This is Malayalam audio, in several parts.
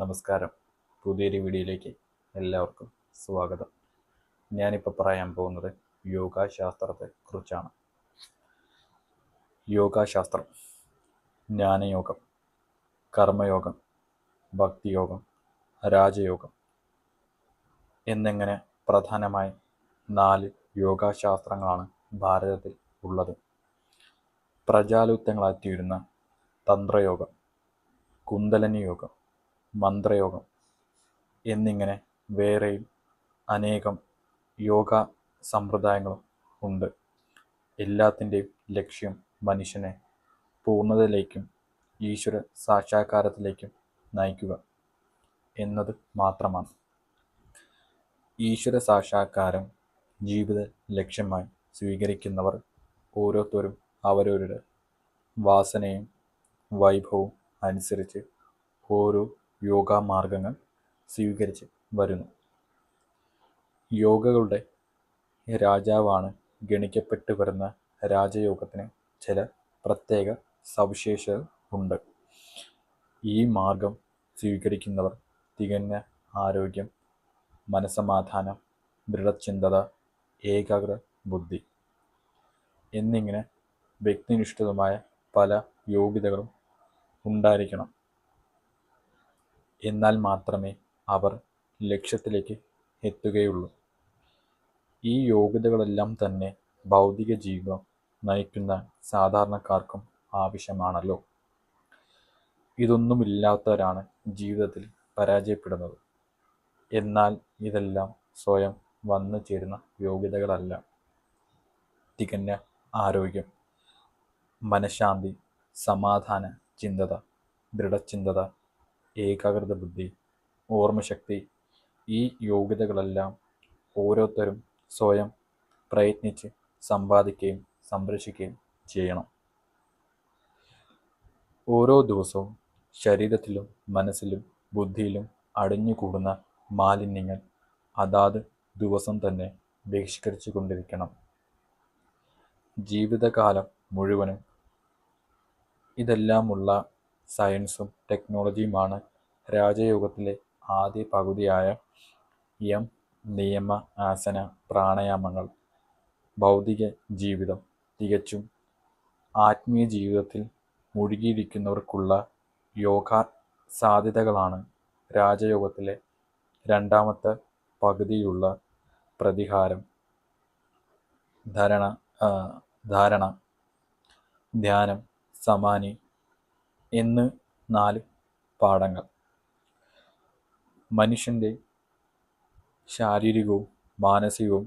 നമസ്കാരം. പുതിയൊരു വീഡിയോയിലേക്ക് എല്ലാവർക്കും സ്വാഗതം. ഞാനിപ്പോൾ പറയാൻ പോകുന്നത് യോഗാശാസ്ത്രത്തെ കുറിച്ചാണ്. യോഗാശാസ്ത്രം ജ്ഞാനയോഗം കർമ്മയോഗം ഭക്തിയോഗം രാജയോഗം എന്നിങ്ങനെ പ്രധാനമായി നാല് യോഗാശാസ്ത്രങ്ങളാണ് ഭാരതത്തിൽ ഉള്ളത്. പ്രജാലുപ്തങ്ങളായിത്തീരുന്ന തന്ത്രയോഗം കുന്തലനി യോഗം മന്ത്രയോഗം എന്നിങ്ങനെ വേറെയും അനേകം യോഗ സമ്പ്രദായങ്ങളും ഉണ്ട്. എല്ലാത്തിന്റെയും ലക്ഷ്യം മനുഷ്യനെ പൂർണതയിലേക്കും ഈശ്വര സാക്ഷാത്കാരത്തിലേക്കും നയിക്കുക എന്നത് മാത്രമാണ്. ഈശ്വര സാക്ഷാത്കാരം ജീവിത ലക്ഷ്യമായി സ്വീകരിക്കുന്നവർ ഓരോരുത്തരും അവരവരുടെ വാസനയും വൈഭവവും അനുസരിച്ച് ഓരോ യോഗാ മാർഗങ്ങൾ സ്വീകരിച്ച് വരുന്നു. യോഗകളുടെ രാജാവാണ് ഗണിക്കപ്പെട്ടു വരുന്ന രാജയോഗത്തിന് ചില പ്രത്യേക സവിശേഷത ഉണ്ട്. ഈ മാർഗം സ്വീകരിക്കുന്നവർ തികഞ്ഞ ആരോഗ്യം മനസമാധാനം ദൃഢചിന്തത ഏകാഗ്ര ബുദ്ധി എന്നിങ്ങനെ വ്യക്തിനിഷ്ഠിതമായ പല യോഗ്യതകളും ഉണ്ടായിരിക്കണം. എന്നാൽ മാത്രമേ അവർ ലക്ഷ്യത്തിലേക്ക് എത്തുകയുള്ളൂ. ഈ യോഗ്യതകളെല്ലാം തന്നെ ഭൗതിക ജീവിതം നയിക്കുന്ന സാധാരണക്കാർക്കും ആവശ്യമാണല്ലോ. ഇതൊന്നുമില്ലാത്തവരാണ് ജീവിതത്തിൽ പരാജയപ്പെടുന്നത്. എന്നാൽ ഇതെല്ലാം സ്വയം വന്നു ചേരുന്ന യോഗ്യതകളല്ല. തികഞ്ഞ ആരോഗ്യം മനഃശാന്തി സമാധാന ചിന്തത ദൃഢചിന്തത ഏകാഗ്രത ബുദ്ധി ഓർമ്മശക്തി ഈ യോഗ്യതകളെല്ലാം ഓരോരുത്തരും സ്വയം പ്രയത്നിച്ച് സമ്പാദിക്കുകയും സംരക്ഷിക്കുകയും ചെയ്യണം. ഓരോ ദിവസവും ശരീരത്തിലും മനസ്സിലും ബുദ്ധിയിലും അടിഞ്ഞുകൂടുന്ന മാലിന്യങ്ങൾ അതാത് ദിവസം തന്നെ ബഹിഷ്കരിച്ചു കൊണ്ടിരിക്കണം. ജീവിതകാലം മുഴുവനും ഇതെല്ലാമുള്ള സയൻസും ടെക്നോളജിയുമാണ് രാജയോഗത്തിലെ ആദ്യ പകുതിയായ യം നിയമ ആസന പ്രാണായാമങ്ങൾ ഭൗതിക ജീവിതം. തികച്ചും ആത്മീയ ജീവിതത്തിൽ മുഴുകിയിരിക്കുന്നവർക്കുള്ള യോഗ സാധ്യതകളാണ് രാജയോഗത്തിലെ രണ്ടാമത്തെ പകുതിയുള്ള പ്രതികാരം ധരണ ധാരണ ധ്യാനം സമാനി എന്ന് നാല് പാഠങ്ങൾ. മനുഷ്യന്റെ ശാരീരികവും മാനസികവും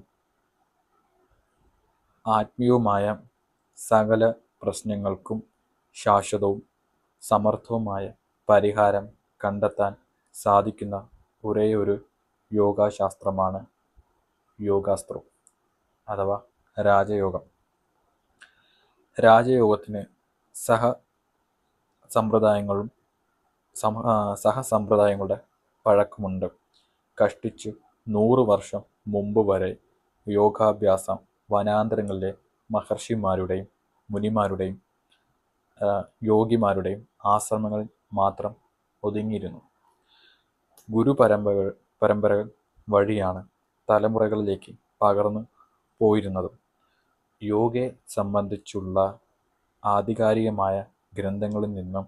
ആത്മീയവുമായ സകല പ്രശ്നങ്ങൾക്കും ശാശ്വതവും സമർത്ഥവുമായ പരിഹാരം കണ്ടെത്താൻ സാധിക്കുന്ന ഒരു യോഗാശാസ്ത്രമാണ് യോഗാസ്ത്രം അഥവാ രാജയോഗം. രാജയോഗത്തിന് സഹ സമ്പ്രദായങ്ങളും സഹസമ്പ്രദായങ്ങളുടെ പഴക്കമുണ്ട് കഷ്ടിച്ചു നൂറ് വർഷം മുമ്പ് വരെ യോഗാഭ്യാസം വനാന്തരങ്ങളിലെ മഹർഷിമാരുടെയും മുനിമാരുടെയും യോഗിമാരുടെയും ആശ്രമങ്ങളിൽ മാത്രം ഒതുങ്ങിയിരുന്നു. ഗുരു പരമ്പരകൾ പരമ്പരകൾ വഴിയാണ് തലമുറകളിലേക്ക് പകർന്നു പോയിരുന്നത്. യോഗയെ സംബന്ധിച്ചുള്ള ആധികാരികമായ ഗ്രന്ഥങ്ങളിൽ നിന്നും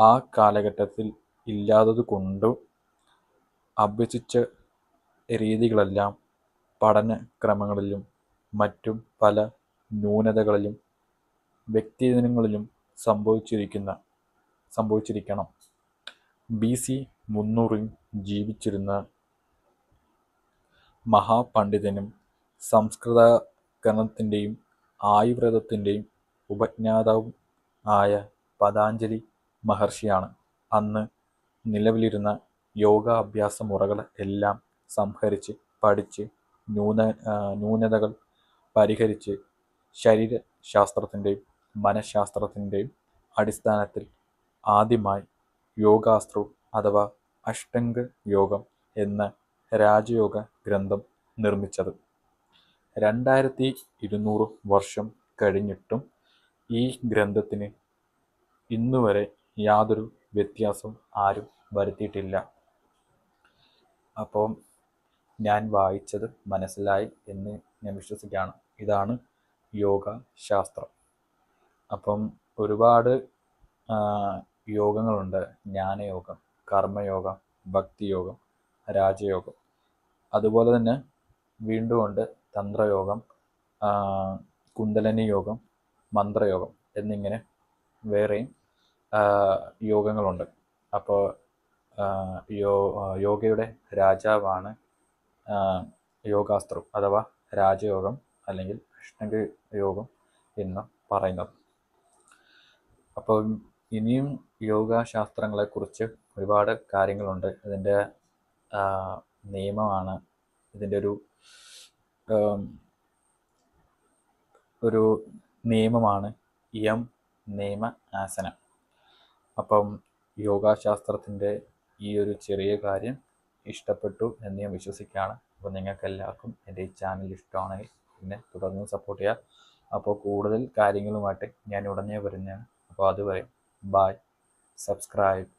ആ കാലഘട്ടത്തിൽ ഇല്ലാത്തത് കൊണ്ടും അഭ്യസിച്ച രീതികളെല്ലാം പഠനക്രമങ്ങളിലും മറ്റും പല ന്യൂനതകളിലും വ്യക്തിദിനങ്ങളിലും സംഭവിച്ചിരിക്കുന്ന സംഭവിച്ചിരിക്കണം. ബി സി മുന്നൂറിൽ ജീവിച്ചിരുന്ന മഹാപണ്ഡിതനും സംസ്കൃതകരണത്തിന്റെയും ആയുർവേദത്തിന്റെയും ഉപജ്ഞാതാവും ആയ പതാഞ്ജലി മഹർഷിയാണ്. അന്ന് നിലവിലിരുന്ന യോഗാഭ്യാസ മുറകൾ എല്ലാം സംഹരിച്ച് പഠിച്ച് ന്യൂന ന്യൂനതകൾ പരിഹരിച്ച് ശരീരശാസ്ത്രത്തിന്റെയും മനഃശാസ്ത്രത്തിന്റെയും അടിസ്ഥാനത്തിൽ ആദ്യമായി യോഗാസ്ത്രവും അഥവാ അഷ്ടംഗ യോഗം എന്ന രാജയോഗ ഗ്രന്ഥം നിർമ്മിച്ചത്. രണ്ടായിരത്തി ഇരുന്നൂറ് വർഷം കഴിഞ്ഞിട്ടും ഈ ഗ്രന്ഥത്തിന് ഇന്നുവരെ യാതൊരു വ്യത്യാസം ആരും വരുത്തിയിട്ടില്ല. അപ്പം ഞാൻ വായിച്ചത് മനസ്സിലായി എന്ന് ഞാൻ വിശ്വസിക്കുകയാണ്. ഇതാണ് യോഗ ശാസ്ത്രം അപ്പം ഒരുപാട് യോഗങ്ങളുണ്ട്. ജ്ഞാനയോഗം കർമ്മയോഗം ഭക്തിയോഗം രാജയോഗം. അതുപോലെ തന്നെ വീണ്ടും ഉണ്ട് തന്ത്രയോഗം കുന്തലനി യോഗം മന്ത്രയോഗം എന്നിങ്ങനെ വേറെയും യോഗങ്ങളുണ്ട്. അപ്പോൾ യോ യോഗയുടെ രാജാവാണ് യോഗാസ്ത്രം അഥവാ രാജയോഗം അല്ലെങ്കിൽ അഷ്ടംഗ യോഗം എന്ന് പറയുന്നത്. അപ്പോൾ ഇനിയും യോഗാശാസ്ത്രങ്ങളെക്കുറിച്ച് ഒരുപാട് കാര്യങ്ങളുണ്ട്. ഇതിന്റെ നിയമമാണ്. ഇതിന്റെ ഒരു ഒരു നിയമമാണ് യം നിയമ ആസനം. അപ്പം യോഗാശാസ്ത്രത്തിന്റെ ഈ ഒരു ചെറിയ കാര്യം ഇഷ്ടപ്പെട്ടു എന്ന് ഞാൻ വിശ്വസിക്കുകയാണ്. അപ്പോൾ നിങ്ങൾക്ക് എല്ലാവർക്കും എന്റെ ഈ ചാനൽ ഇഷ്ടമാണെങ്കിൽ പിന്നെ തുടർന്ന് സപ്പോർട്ട് ചെയ്യുക. അപ്പോൾ കൂടുതൽ കാര്യങ്ങളുമായിട്ട് ഞാൻ ഉടനെ വരുന്നതാണ്. അപ്പോൾ അതുവരെ ബായ് സബ്സ്ക്രൈബ്